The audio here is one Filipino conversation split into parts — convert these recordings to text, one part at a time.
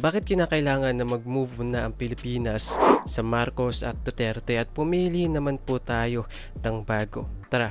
Bakit kinakailangan na mag-move na ang Pilipinas sa Marcos at Duterte at pumili naman po tayo ng bago? Tara,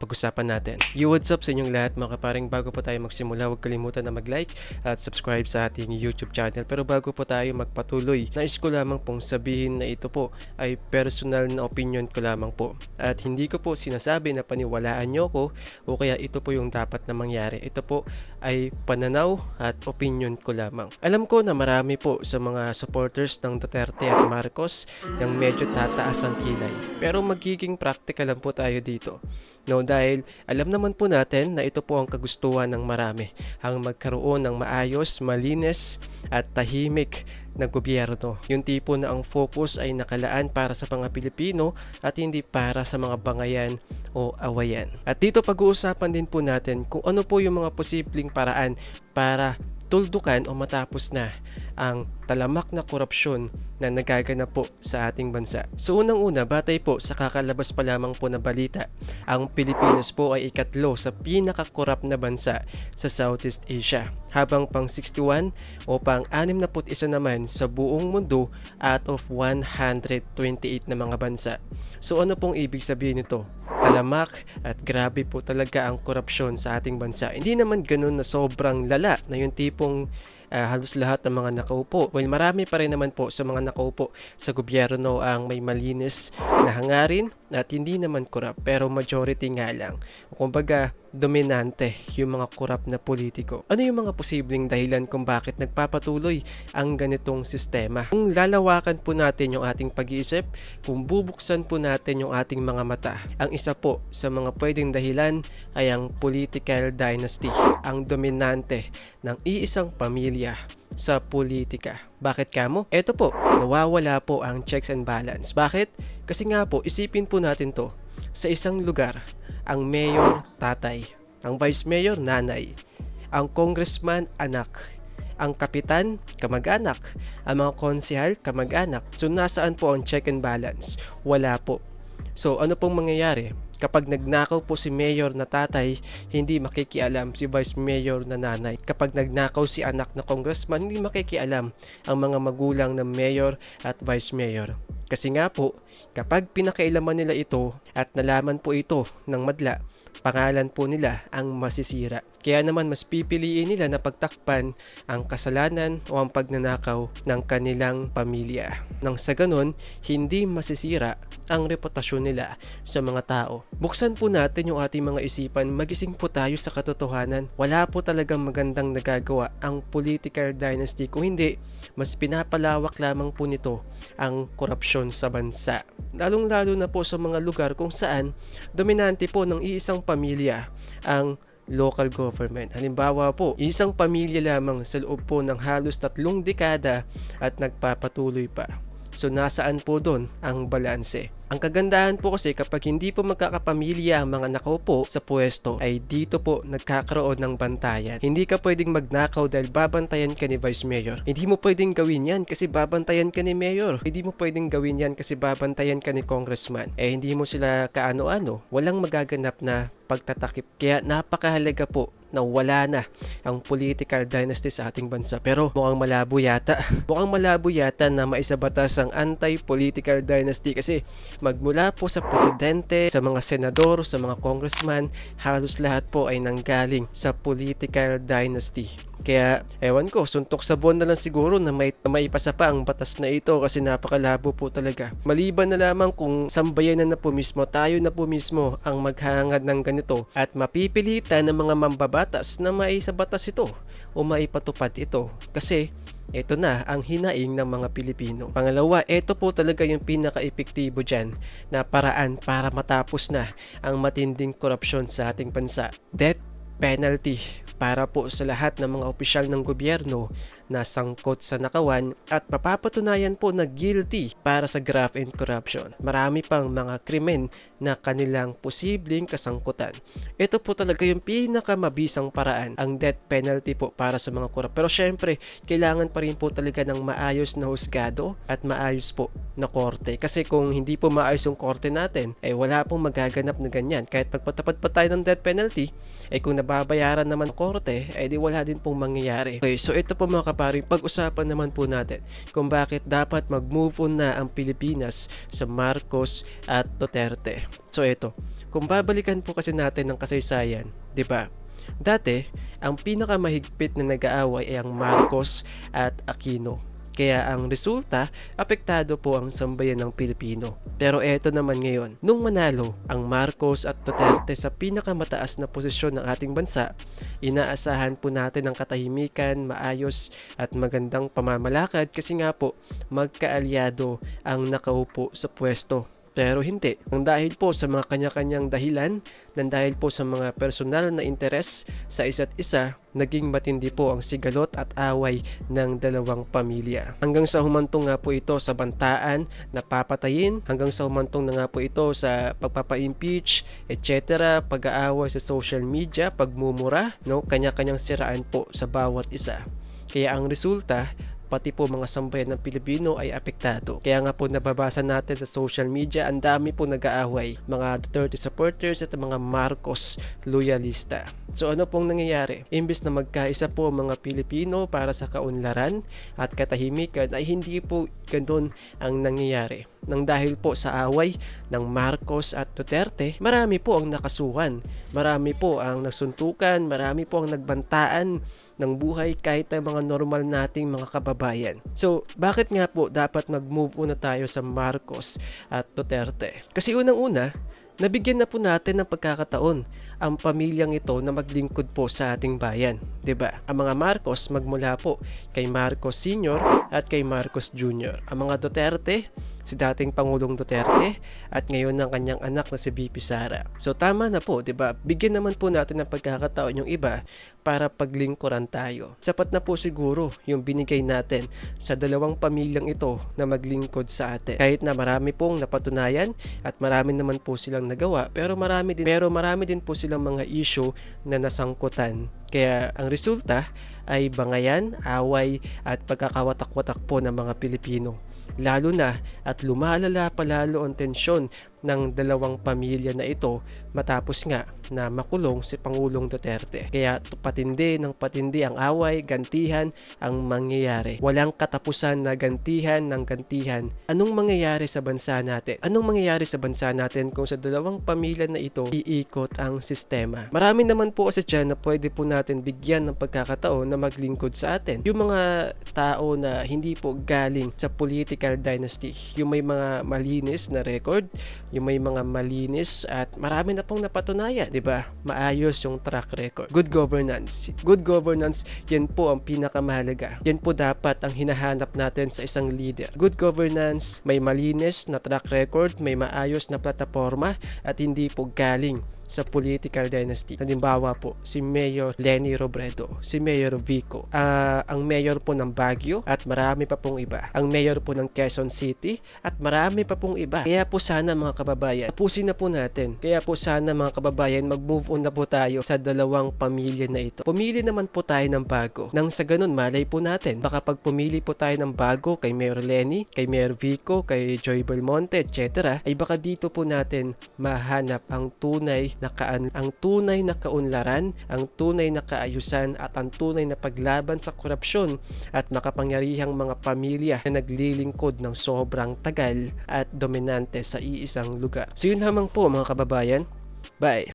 pag-usapan natin. Yo, what's up sa inyong lahat mga kaparing? Bago po tayo magsimula huwag kalimutan na mag-like at subscribe sa ating YouTube channel. Pero bago po tayo magpatuloy nais ko lamang pong sabihin na ito po ay personal na opinion ko lamang po. At hindi ko po sinasabi na paniwalaan nyo ko o kaya ito po yung dapat na mangyari. Ito po ay pananaw at opinion ko lamang. Alam ko na marami po sa mga supporters ng Duterte at Marcos yung medyo tataas ang kilay. Pero magiging practical lang po tayo dito No, dahil alam naman po natin na ito po ang kagustuhan ng marami, ang magkaroon ng maayos, malinis at tahimik na gobyerno. Yung tipo na ang focus ay nakalaan para sa mga Pilipino at hindi para sa mga bangayan o awayan. At dito pag-uusapan din po natin kung ano po yung mga posibleng paraan para tuldukan o matapos na ang talamak na korupsyon na nagaganap po sa ating bansa. So unang-una, batay po sa kakalabas pa lamang po na balita, ang Pilipinas po ay ikatlo sa pinakakorap na bansa sa Southeast Asia, habang pang 61 o pang 61 naman sa buong mundo out of 128 na mga bansa. So ano pong ibig sabihin nito? Talamak at grabe po talaga ang korupsyon sa ating bansa. Hindi naman ganun na sobrang lala na yung tipong uh, halos lahat ng mga nakaupo. Well, marami pa rin naman po sa mga nakaupo sa gobyerno ang may malinis na hangarin at hindi naman korap pero majority nga lang. Kumbaga, dominante yung mga korap na politiko. Ano yung mga posibleng dahilan kung bakit nagpapatuloy ang ganitong sistema? Kung lalawakan po natin yung ating pag-iisip, kung bubuksan po natin yung ating mga mata, ang isa po sa mga pwedeng dahilan ay ang political dynasty, ang dominante ng iisang pamilya sa politika. Bakit kamo? Ito po, nawawala po ang checks and balance. Bakit? Kasi nga po, isipin po natin to. Sa isang lugar, ang mayor, tatay. Ang vice mayor, nanay. Ang congressman, anak. Ang kapitan, kamag-anak. Ang mga konsehal, kamag-anak. So, nasaan po ang check and balance? Wala po. So, ano pong mangyayari? Kapag nagnakaw po si mayor na tatay, hindi makikialam si vice mayor na nanay. Kapag nagnakaw si anak na congressman, hindi makikialam ang mga magulang ng mayor at vice mayor. Kasi nga po, kapag pinakailaman nila ito at nalaman po ito ng madla, pangalan po nila ang masisira. Kaya naman mas pipiliin nila na pagtakpan ang kasalanan o ang pagnanakaw ng kanilang pamilya. Nang sa ganon, hindi masisira ang reputasyon nila sa mga tao. Buksan po natin yung ating mga isipan, magising po tayo sa katotohanan. Wala po talagang magandang nagagawa ang political dynasty kung hindi mas pinapalawak lamang po nito ang korupsyon sa bansa. Lalong-lalo na po sa mga lugar kung saan dominante po ng iisang pamilya ang local government. Halimbawa po, isang pamilya lamang sa loob po ng halos tatlong dekada at nagpapatuloy pa. So nasaan po doon ang balanse? Ang kagandahan po kasi kapag hindi po magkakapamilya ang mga nakaupo sa pwesto ay dito po nagkakaroon ng bantayan. Hindi ka pwedeng magnakaw dahil babantayan ka ni Vice Mayor. Hindi mo pwedeng gawin yan kasi babantayan ka ni Mayor. Hindi mo pwedeng gawin yan kasi babantayan ka ni Congressman. Eh hindi mo sila kaano-ano. Walang magaganap na pagtatakip. Kaya napakahalaga po na wala na ang political dynasty sa ating bansa. Pero mukhang malabo yata. mukhang malabo yata na maisabatas ang anti-political dynasty kasi Magmula po sa presidente, sa mga senador, sa mga congressman, halos lahat po ay nanggaling sa political dynasty. Kaya ewan ko, suntok sa buwan na lang siguro na may maipasa pa ang batas na ito kasi napakalabo po talaga. Maliban na lamang kung sambayanan na po mismo, tayo na po mismo ang maghangad ng ganito at mapipilitan ng mga mambabatas na maisa batas ito o maipatupad ito. Kasi ito na ang hinaing ng mga Pilipino. Pangalawa, ito po talaga yung pinaka-epektibo dyan na paraan para matapos na ang matinding korupsyon sa ating bansa. Death penalty para po sa lahat ng mga opisyal ng gobyerno na sangkot sa nakawan at mapapatunayan po na guilty para sa graft and corruption. Marami pang mga krimen na kanilang posibleng kasangkutan. Ito po talaga yung pinakamabisang paraan, ang death penalty po para sa mga korap. Pero syempre, kailangan pa rin po talaga ng maayos na husgado at maayos po na korte. Kasi kung hindi po maayos yung korte natin, eh wala pong magaganap na ganyan. Kahit magpatapad pa tayo ng death penalty, eh kung nababayaran naman ko norte, ay di wala din pong mangyayari. Okay, so ito po mga kaparing, pag-usapan naman po natin kung bakit dapat mag-move on na ang Pilipinas sa Marcos at Duterte. So ito, kung babalikan po kasi natin ng kasaysayan, di ba? Dati, ang pinakamahigpit na nag-aaway ay ang Marcos at Aquino. Kaya ang resulta, apektado po ang sambayan ng Pilipino. Pero eto naman ngayon, nung manalo ang Marcos at Duterte sa pinakamataas na posisyon ng ating bansa, inaasahan po natin ang katahimikan, maayos at magandang pamamalakad kasi nga po magkaalyado ang nakaupo sa pwesto. Pero hindi. Nang dahil po sa mga kanya-kanyang dahilan, nang dahil po sa mga personal na interes sa isa't isa, naging matindi po ang sigalot at away ng dalawang pamilya. Hanggang sa humantong nga po ito sa bantaan na papatayin, hanggang sa humantong na nga po ito sa pagpapa-impeach, etc., pag-aaway sa social media, pagmumura, no, kanya-kanyang siraan po sa bawat isa. Kaya ang resulta, pati po mga sambayan ng Pilipino ay apektado. Kaya nga po nababasa natin sa social media, ang dami po nag-aaway, mga Duterte supporters at mga Marcos loyalista. So ano pong nangyayari? Imbis na magkaisa po mga Pilipino para sa kaunlaran at katahimikan ay hindi po ganun ang nangyayari. Nang dahil po sa away ng Marcos at Duterte, marami po ang nakasuhan, marami po ang nasuntukan, marami po ang nagbantaan ng buhay kahit ang mga normal nating mga kababayan. So, bakit nga po dapat mag-move na tayo sa Marcos at Duterte? Kasi unang-una, nabigyan na po natin ng pagkakataon ang pamilyang ito na maglingkod po sa ating bayan. ba? Ang mga Marcos magmula po kay Marcos Sr. at kay Marcos Jr. Ang mga Duterte, si dating Pangulong Duterte at ngayon ng kanyang anak na si BP Sara. So tama na po, 'di ba? Bigyan naman po natin ng pagkakataon yung iba para paglingkuran tayo. Sapat na po siguro yung binigay natin sa dalawang pamilyang ito na maglingkod sa atin. Kahit na marami pong napatunayan at marami naman po silang nagawa, pero marami din pero marami din po silang mga issue na nasangkutan. Kaya ang resulta ay bangayan, away at pagkakawatak-watak po ng mga Pilipino. Lalo na at lumalala palalo ang tensyon ng dalawang pamilya na ito matapos nga na makulong si Pangulong Duterte. Kaya patindi ng patindi ang away, gantihan ang mangyayari. Walang katapusan na gantihan ng gantihan. Anong mangyayari sa bansa natin? Anong mangyayari sa bansa natin kung sa dalawang pamilya na ito iikot ang sistema? Marami naman po kasi dyan na pwede po natin bigyan ng pagkakataon na maglingkod sa atin. Yung mga tao na hindi po galing sa political dynasty, yung may mga malinis na record, yung may mga malinis at marami na pong napatunayan, 'di ba? Maayos yung track record. Good governance. Good governance, 'yan po ang pinakamahalaga. Yan po dapat ang hinahanap natin sa isang leader. Good governance, may malinis na track record, may maayos na plataforma at hindi po galing sa political dynasty. Halimbawa po, si Mayor Lenny Robredo, si Mayor Vico, ah, ang mayor po ng Baguio at marami pa pong iba. Ang mayor po ng Quezon City at marami pa pong iba. Kaya po sana mga kababayan, tapusin na po natin. Kaya po sana mga kababayan, mag-move on na po tayo sa dalawang pamilya na ito. Pumili naman po tayo ng bago. Nang sa ganun, malay po natin. Baka pag pumili po tayo ng bago kay Mayor Lenny, kay Mayor Vico, kay Joy Belmonte, etc. ay baka dito po natin mahanap ang tunay na ang tunay na kaunlaran, ang tunay na kaayusan at ang tunay na paglaban sa korupsyon at makapangyarihang mga pamilya na naglilingkod ng sobrang tagal at dominante sa iisang lugar. So yun lamang po mga kababayan. Bye!